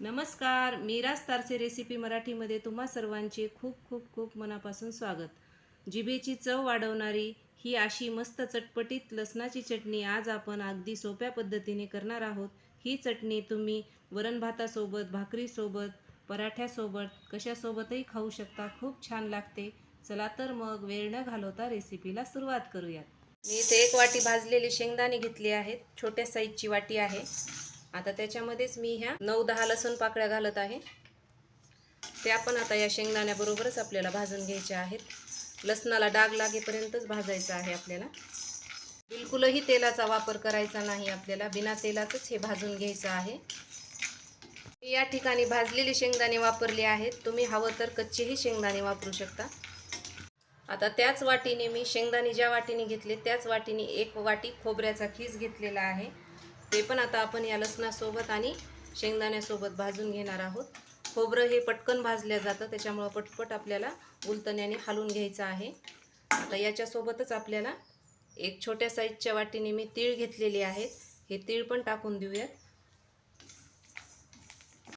नमस्कार मीरास तारसे रेसिपी मराठीमध्ये तुम्हा सर्वांचे खूप खूप खूप मनापासून स्वागत. जिभेची चव वाढवणारी ही अशी मस्त चटपटीत लसणाची चटणी आज आपण अगदी सोप्या पद्धतीने करणार आहोत. ही चटणी तुम्ही वरण भातासोबत भाकरीसोबत पराठ्यासोबत कशासोबतही खाऊ शकता. खूप छान लागते. चला तर मग वेळ न घालवता रेसिपीला सुरुवात करूयात. मी इथे एक वाटी भाजलेले शेंगदाणे घेतले आहेत. छोट्या साईजची वाटी आहे. आता त्याच्यामध्येच मी ह्या नऊ दहा लसूण पाकळ्या घालत आहे. त्या पण आता या शेंगदाण्याबरोबरच आपल्याला भाजून घ्यायच्या आहेत. लसणाला डाग लागेपर्यंतच भाजायचं आहे आपल्याला. बिलकुलही तेलाचा वापर करायचा नाही आपल्याला. बिना तेलातच हे भाजून घ्यायचं आहे. मी या ठिकाणी भाजलेले शेंगदाणे वापरले आहेत. तुम्ही हवं तर कच्चेही शेंगदाणे वापरू शकता. आता त्याच वाटीने मी शेंगदाणे ज्या वाटीने घेतले त्याच वाटीने एक वाटी खोबऱ्याचा खीस घेतलेला आहे. ते पण आता आपण या लसणासोबत आणि शेंगदाण्यासोबत भाजून घेणार आहोत. खोबरं हे पटकन भाजलं जातं त्याच्यामुळं पटपट आपल्याला उलतण्याने हलवून घ्यायचं आहे. आता याच्यासोबतच आपल्याला एक छोट्या साईजच्या वाटीने मी तीळ घेतलेली आहेत. हे तीळ पण टाकून देऊयात.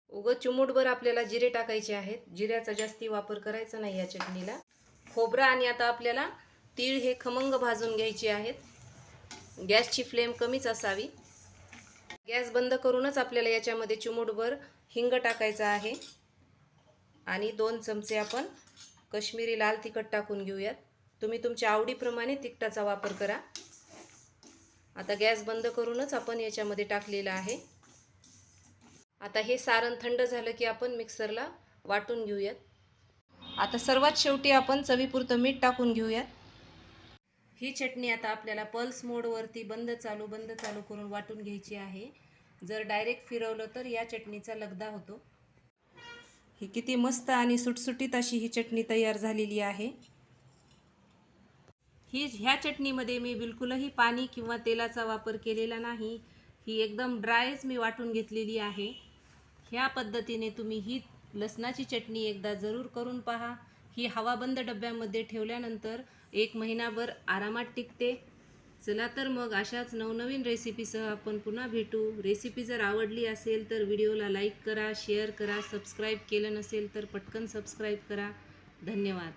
उगं चिमूटभर आपल्याला जिरे टाकायचे आहेत. जिऱ्याचा जास्ती वापर करायचा नाही या चटणीला. खोबरं आणि आता आपल्याला तीळ हे खमंग भाजून घ्यायचे आहेत. गॅसची फ्लेम कमीच असावी. गॅस बंद करूनच आपल्याला याच्यामध्ये चिमूटभर हिंग टाकायचा आहे. आणि दोन चमचे आपण कश्मीरी लाल तिखट टाकून घेऊयात. तुम्ही तुमच्या आवडीप्रमाणे तिखटाचा वापर करा. आता गॅस बंद करूनच आपण याच्यामध्ये टाकलेलं आहे. आता हे सारण थंड झालं की आपण मिक्सरला वाटून घेऊयात. आता सर्वात शेवटी आपण चवीपुरतं मीठ टाकून घेऊयात. ही चटणी आता आपल्याला पल्स मोडवरती बंद चालू बंद चालू करून वाटून घ्यायची आहे. जर डायरेक्ट फिरवलं तर या चटणीचा लगदा होतो. ही किती मस्त आणि सुटसुटीत अशी ही चटणी तयार झालेली आहे. ही ह्या चटणीमध्ये मी बिलकुलही पाणी किंवा तेलाचा वापर केलेला नाही. ही एकदम ड्रायच मी वाटून घेतलेली आहे. ह्या पद्धतीने तुम्ही ही लसणाची चटणी एकदा जरूर करून पहा. ही हवाबंद डब्यामध्ये ठेवल्यानंतर एक महिनाभर आरामात टिकते. चला तर मग अशाच नवनवीन रेसिपीसह आपण पुन्हा भेटू. रेसिपी जर आवडली असेल तर व्हिडिओला लाईक करा शेअर करा सबस्क्राईब केलं नसेल तर पटकन सबस्क्राईब करा. धन्यवाद.